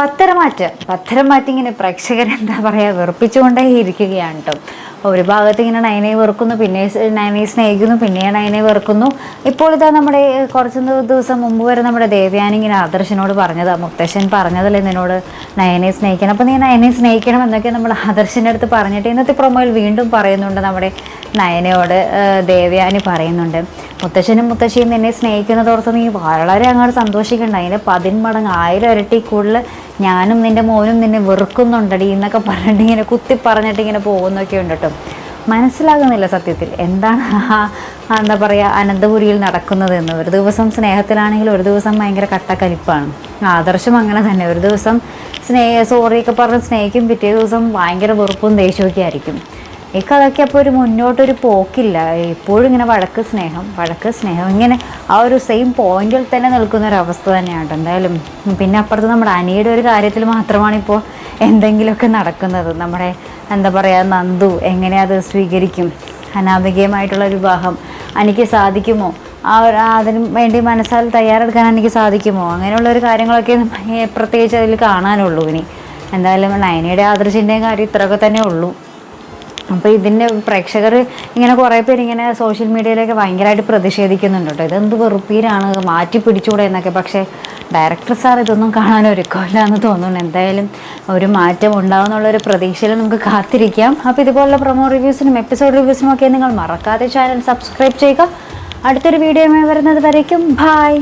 പത്തരമാറ്റ് പത്തരമാറ്റ് ഇങ്ങനെ പ്രേക്ഷകർ എന്താ പറയുക വെറുപ്പിച്ചുകൊണ്ടേ ഇരിക്കുകയാണ് കേട്ടോ ഒരു ഭാഗത്ത് ഇങ്ങനെ നയനെ വെറുക്കുന്നു പിന്നെ നയനെ സ്നേഹിക്കുന്നു പിന്നെ നയനെ വെറുക്കുന്നു. ഇപ്പോൾ ഇതാ നമ്മുടെ കുറച്ച് ദിവസം മുമ്പ് വരെ നമ്മുടെ ദേവയാനി ഇങ്ങനെ ആദർശനോട് പറഞ്ഞതാ മുത്തശ്ശൻ പറഞ്ഞതല്ലേ നിന്നോട് നയനെ സ്നേഹിക്കണം. അപ്പോൾ നീ നയനെ സ്നേഹിക്കണം എന്നൊക്കെ നമ്മൾ ആദർശന്റെ അടുത്ത് പറഞ്ഞിട്ട് ഇന്നത്തെ പ്രൊമോയിൽ വീണ്ടും പറയുന്നുണ്ട് നമ്മുടെ നയനയോട് ദേവയാനി പറയുന്നുണ്ട്. മുത്തശ്ശനും മുത്തശ്ശിയും നിന്നെ സ്നേഹിക്കുന്നതോർത്ത് നീ വളരെ അങ്ങോട്ട് സന്തോഷിക്കണ്ട. അതിന്റെ പതിന്മടങ്ങ് ആയിരം ഇരട്ടി കൂടുതൽ ഞാനും നിന്റെ മോനും നിന്നെ വെറുക്കുന്നുണ്ടടി എന്നൊക്കെ പറഞ്ഞിട്ട് ഇങ്ങനെ കുത്തി പറഞ്ഞിട്ട് ഇങ്ങനെ പോകുന്നൊക്കെ ഉണ്ട് കേട്ടോ മനസ്സിലാകുന്നില്ല സത്യത്തിൽ എന്താണ് എന്താ പറയുക അനന്തപുരിയിൽ നടക്കുന്നതെന്ന് ഒരു ദിവസം സ്നേഹത്തിലാണെങ്കിൽ ഒരു ദിവസം ഭയങ്കര കട്ടക്കലിപ്പാണ്. ആദർശം അങ്ങനെ തന്നെ. ഒരു ദിവസം സ്നേഹ സോറിയൊക്കെ പറഞ്ഞ് സ്നേഹിക്കും പിറ്റേ ദിവസം ഭയങ്കര വെറുപ്പും ദേഷ്യമൊക്കെ ആയിരിക്കും. ഈ കഥയ്ക്ക് അപ്പോൾ ഒരു മുന്നോട്ടൊരു പോക്കില്ല. എപ്പോഴും ഇങ്ങനെ വഴക്ക് സ്നേഹം വഴക്ക് സ്നേഹം. ഇങ്ങനെ ആ ഒരു സെയിം പോയിന്റിൽ തന്നെ നിൽക്കുന്ന ഒരു അവസ്ഥ തന്നെയാണ് കേട്ടോ. എന്തായാലും പിന്നെ അപ്പുറത്ത് നമ്മുടെ അനിയുടെ ഒരു കാര്യത്തിൽ മാത്രമാണ് ഇപ്പോൾ എന്തെങ്കിലുമൊക്കെ നടക്കുന്നത്. നമ്മുടെ എന്താ പറയുക നന്ദു എങ്ങനെ അത് സ്വീകരിക്കും? അനാമികയുമായിട്ടുള്ള വിവാഹം എനിക്ക് സാധിക്കുമോ? ആ ഒരു അതിന് വേണ്ടി മനസ്സാൽ തയ്യാറെടുക്കാൻ എനിക്ക് സാധിക്കുമോ? അങ്ങനെയുള്ള ഒരു കാര്യങ്ങളൊക്കെ പ്രത്യേകിച്ച് അതിൽ കാണാനുള്ളൂ ഇനി. എന്തായാലും നയനയുടെ ആദർശിന്റെയും കാര്യം ഇത്രയൊക്കെ തന്നെ ഉള്ളൂ. അപ്പോൾ ഇതിന്റെ പ്രേക്ഷകർ ഇങ്ങനെ കുറേ പേര് ഇങ്ങനെ സോഷ്യൽ മീഡിയയിലൊക്കെ ഭയങ്കരമായിട്ട് പ്രതിഷേധിക്കുന്നുണ്ട് കേട്ടോ ഇതെന്ത് വെറുപ്പീരാണ്? മാറ്റി പിടിച്ചുകൂടെ എന്നൊക്കെ. പക്ഷേ ഡയറക്ടർ സാർ ഇതൊന്നും കാണാൻ ഒരുക്കമില്ല എന്ന് തോന്നുന്നു എന്തായാലും ഒരു മാറ്റം ഉണ്ടാവുമെന്നുള്ളൊരു പ്രതീക്ഷയിൽ നമുക്ക് കാത്തിരിക്കാം. അപ്പോൾ ഇതുപോലുള്ള പ്രൊമോ റിവ്യൂസിനും എപ്പിസോഡ് റിവ്യൂസിനും ഒക്കെ നിങ്ങൾ മറക്കാതെ ചാനൽ സബ്സ്ക്രൈബ് ചെയ്യുക. അടുത്തൊരു വീഡിയോയുമായി വരുന്നത് വരയ്ക്കും. ബായ്